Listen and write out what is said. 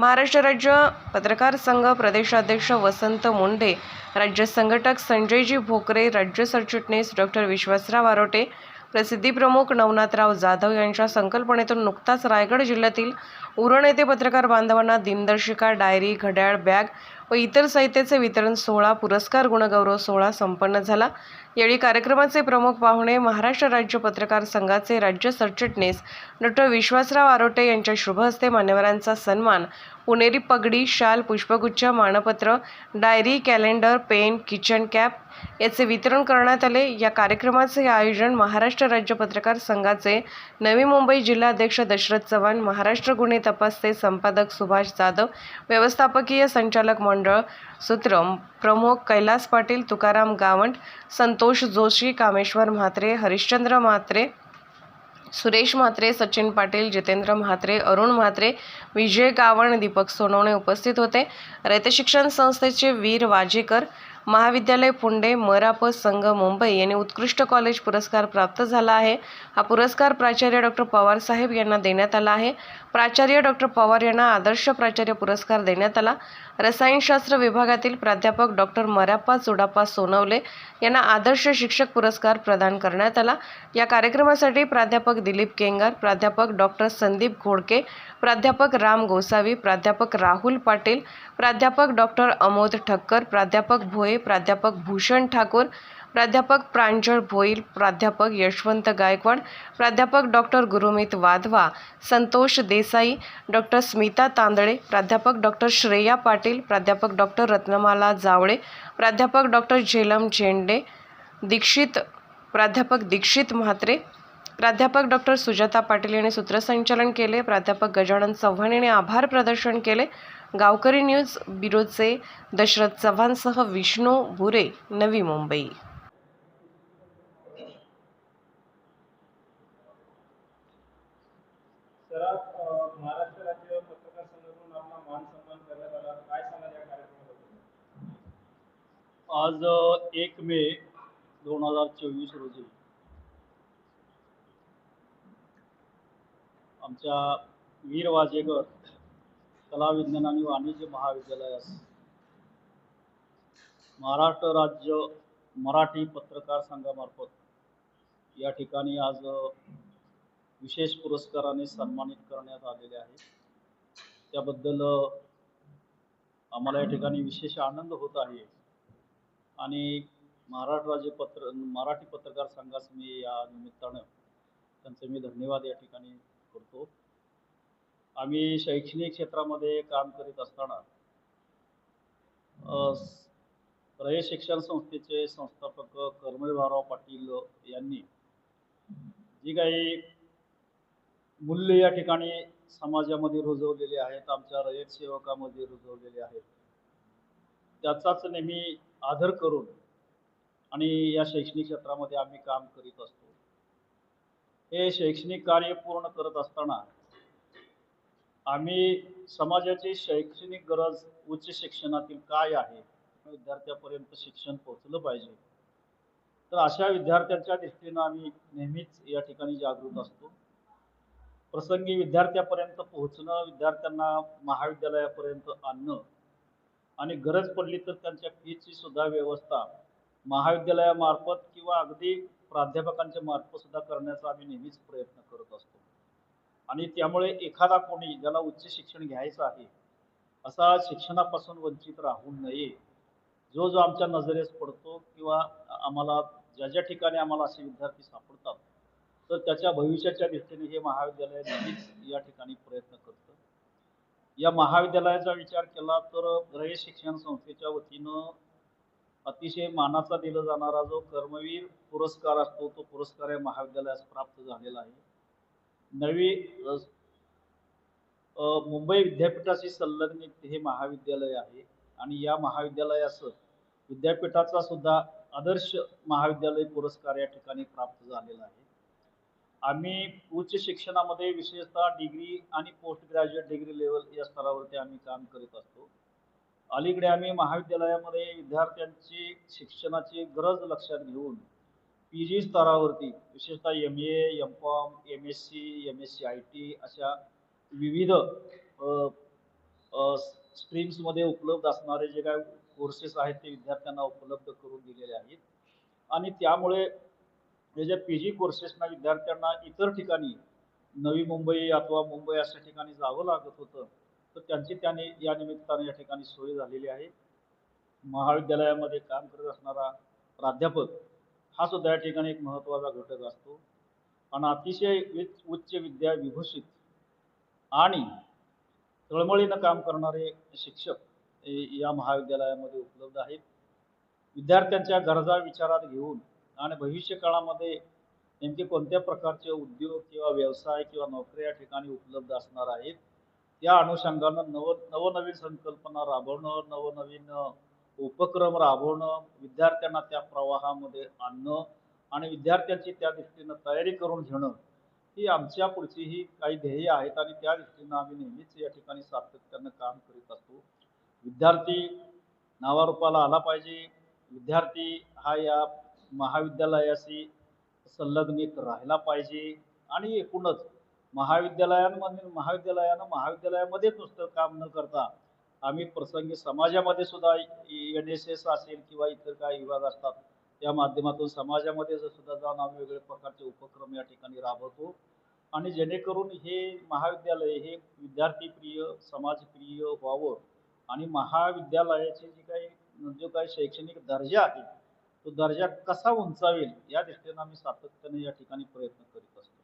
महाराष्ट्र राज्य पत्रकार संघ प्रदेशाध्यक्ष वसंत मुंडे राज्य संघटक संजयजी भोकरे राज्य सरचिटणीस डॉक्टर विश्वासराव आरोटे प्रसिद्धी प्रमुख नवनाथराव जाधव यांच्या संकल्पनेतून नुकताच रायगड जिल्ह्यातील उरण येथे पत्रकार बांधवांना दिनदर्शिका डायरी घड्याळ बॅग व इतर साहित्याचे वितरण सोहळा पुरस्कार गुणगौरव सोहळा संपन्न झाला. यावेळी कार्यक्रमाचे प्रमुख पाहुणे महाराष्ट्र राज्य पत्रकार संघाचे राज्य सरचिटणीस डॉक्टर विश्वासराव आरोटे यांच्या शुभ हस्ते मान्यवरांचा सन्मान पुणेरी पगडी शाल पुष्पगुच्छ मानपत्र diary calendar pen kitchen cap याचे वितरण करण्यात आले. या कार्यक्रमाचे आयोजन महाराष्ट्र राज्य पत्रकार संघाचे नवी मुंबई जिल्हाध्यक्ष दशरथ चव्हाण महाराष्ट्र गुन्हे तपासचे संपादक सुभाष जाधव व्यवस्थापकीय संचालक मंडळ सूत्र प्रमुख कैलास पाटील तुकाराम गावंड संतोष जोशी कामेश्वर म्हात्रे हरिश्चंद्र म्हात्रे सुरेश म्हात्रे सचिन पाटील जितेंद्र म्हात्रे अरुण म्हात्रे विजय गावण दीपक सोनवणे उपस्थित होते. रयत शिक्षण संस्थेचे वीर वाजेकर महाविद्यालय पुंडे मराप संघ मुंबई यांनी उत्कृष्ट कॉलेज पुरस्कार प्राप्त झाला आहे. हा पुरस्कार प्राचार्य डॉक्टर पवार साहेब यांना देण्यात आला आहे. प्राचार्य डॉक्टर पवार यांना आदर्श प्राचार्य पुरस्कार देण्यात आला. रसायनशास्त्र विभागातील प्राध्यापक डॉक्टर मराप्पा चुडाप्पा सोनवले यांना आदर्श शिक्षक पुरस्कार प्रदान करण्यात आला. या कार्यक्रमासाठी प्राध्यापक दिलीप केंगार प्राध्यापक डॉक्टर संदीप घोडके प्राध्यापक राम गोसावी प्राध्यापक राहुल पाटील प्राध्यापक डॉक्टर अमोद ठक्कर प्राध्यापक भोये प्राध्यापक भूषण ठाकूर प्राध्यापक प्रांजळ भोईल प्राध्यापक यशवंत गायकवाड प्राध्यापक डॉक्टर गुरुमित वाधवा संतोष देसाई डॉक्टर स्मिता तांदळे प्राध्यापक डॉक्टर श्रेया पाटील प्राध्यापक डॉक्टर रत्नमाला जावळे प्राध्यापक डॉक्टर झेलम झेंडे दीक्षित प्राध्यापक दीक्षित म्हात्रे प्राध्यापक डॉक्टर सुजाता पाटील यांनी सूत्रसंचालन केले प्राध्यापक गजानन चव्हाण यांनी आभार प्रदर्शन केले गावकरी न्यूज ब्युरोचे दशरथ चव्हाणसह विष्णू भुरे नवी मुंबई. आज एक मे दोन हजार चोवीस रोजी आमच्या वीर वाजेकर कला विज्ञान आणि वाणिज्य महाविद्यालयास महाराष्ट्र राज्य मराठी पत्रकार संघामार्फत या ठिकाणी आज विशेष पुरस्काराने सन्मानित करण्यात आलेले आहे. त्याबद्दल आम्हाला या ठिकाणी विशेष आनंद होत आहे. आणि महाराष्ट्र राज्य पत्र मराठी पत्रकार संघास मी या निमित्तानं त्यांचे मी धन्यवाद या ठिकाणी करतो. आम्ही शैक्षणिक क्षेत्रामध्ये काम करीत असताना रय शिक्षण संस्थेचे संस्थापक कर्मवीर भाऊराव पाटील यांनी जी काही मूल्य या ठिकाणी समाजामध्ये रुजवलेले आहेत आमच्या रयत सेवकामध्ये रुजवलेले आहेत त्याचाच नेहमी आदर करून आणि या शैक्षणिक क्षेत्रामध्ये आम्ही काम करीत असतो. हे शैक्षणिक कार्य पूर्ण करत असताना आम्ही समाजाची शैक्षणिक गरज उच्च शिक्षणातील काय आहे विद्यार्थ्यापर्यंत शिक्षण पोहोचलं पाहिजे. तर अशा विद्यार्थ्यांच्या दृष्टीनं आम्ही नेहमीच या ठिकाणी जागृत असतो. प्रसंगी विद्यार्थ्यापर्यंत पोहोचणं विद्यार्थ्यांना महाविद्यालयापर्यंत आणणं आणि गरज पडली तर त्यांच्या फीची सुद्धा व्यवस्था महाविद्यालयामार्फत किंवा अगदी प्राध्यापकांच्या मार्फत सुद्धा करण्याचा आम्ही नेहमीच प्रयत्न करत असतो. आणि त्यामुळे एखादा कोणी ज्याला उच्च शिक्षण घ्यायचं आहे असा शिक्षणापासून वंचित राहू नये. जो जो आमच्या नजरेस पडतो किंवा आम्हाला ज्या ज्या ठिकाणी आम्हाला असे विद्यार्थी सापडतात तर त्याच्या भविष्याच्या दृष्टीने हे महाविद्यालय नेहमीच या ठिकाणी प्रयत्न करतं. या महाविद्यालयाचा विचार केला तर रयत शिक्षण संस्थेच्या वतीनं अतिशय मानाचा दिला जाणारा जो कर्मवीर पुरस्कार असतो तो पुरस्कार या महाविद्यालयास प्राप्त झालेला आहे. नवी मुंबई विद्यापीठाशी संलग्नित हे महाविद्यालय आहे. आणि या महाविद्यालयास विद्यापीठाचा सुद्धा आदर्श महाविद्यालय पुरस्कार या ठिकाणी प्राप्त झालेला आहे. आम्ही उच्च शिक्षणामध्ये विशेषतः डिग्री आणि पोस्ट ग्रॅज्युएट डिग्री लेवल या स्तरावरती आम्ही काम करीत असतो. अलीकडे आम्ही महाविद्यालयामध्ये विद्यार्थ्यांची शिक्षणाची गरज लक्षात घेऊन पी जी स्तरावरती विशेषतः M A M com M S C M S C I T अशा विविध स्ट्रीम्समध्ये उपलब्ध असणारे जे काय कोर्सेस आहेत ते विद्यार्थ्यांना उपलब्ध करून दिलेले आहेत. आणि त्यामुळे हे जे पी जी कोर्सेसना विद्यार्थ्यांना इतर ठिकाणी नवी मुंबई अथवा मुंबई अशा ठिकाणी जावं लागत होतं तर त्यांची त्याने या निमित्ताने या ठिकाणी सोय झालेली आहे. महाविद्यालयामध्ये काम करत असणारा प्राध्यापक हा सुद्धा या ठिकाणी एक महत्त्वाचा घटक असतो. आणि अतिशय उच्च- विद्या विभूषित आणि तळमळीनं काम करणारे शिक्षक या महाविद्यालयामध्ये उपलब्ध आहेत. विद्यार्थ्यांच्या गरजा विचारात घेऊन आणि भविष्य काळामध्ये नेमके कोणत्या प्रकारचे उद्योग किंवा व्यवसाय किंवा नोकऱ्या या ठिकाणी उपलब्ध असणार आहेत त्या अनुषंगानं नव नवनवीन संकल्पना राबवणं नवनवीन उपक्रम राबवणं विद्यार्थ्यांना त्या प्रवाहामध्ये आणणं आणि विद्यार्थ्यांची त्या दृष्टीनं तयारी करून घेणं ही आमच्या पुढची ही काही ध्येय आहेत आणि त्या दृष्टीनं आम्ही नेहमीच या ठिकाणी सातत्यानं काम करीत असतो. विद्यार्थी नावारूपाला आला पाहिजे. विद्यार्थी हा या महाविद्यालयाशी संलग्नित राहिला पाहिजे आणि एकूणच महाविद्यालयांमध्ये महाविद्यालयानं महाविद्यालयामध्येच नुसतं काम न करता आम्ही प्रसंगी समाजामध्ये सुद्धा एन एस एस असेल किंवा इतर काही विभाग असतात त्या माध्यमातून समाजामध्ये जर सुद्धा जाऊन आम्ही वेगवेगळ्या प्रकारचे उपक्रम या ठिकाणी राबवतो. आणि जेणेकरून हे महाविद्यालय हे विद्यार्थीप्रिय समाजप्रिय व्हावं आणि महाविद्यालयाचे जे काही जो काही शैक्षणिक दर्जा आहे तो दर्जा कसा उंचावेल या दृष्टीने आम्ही सातत्याने या ठिकाणी प्रयत्न करीत असतो.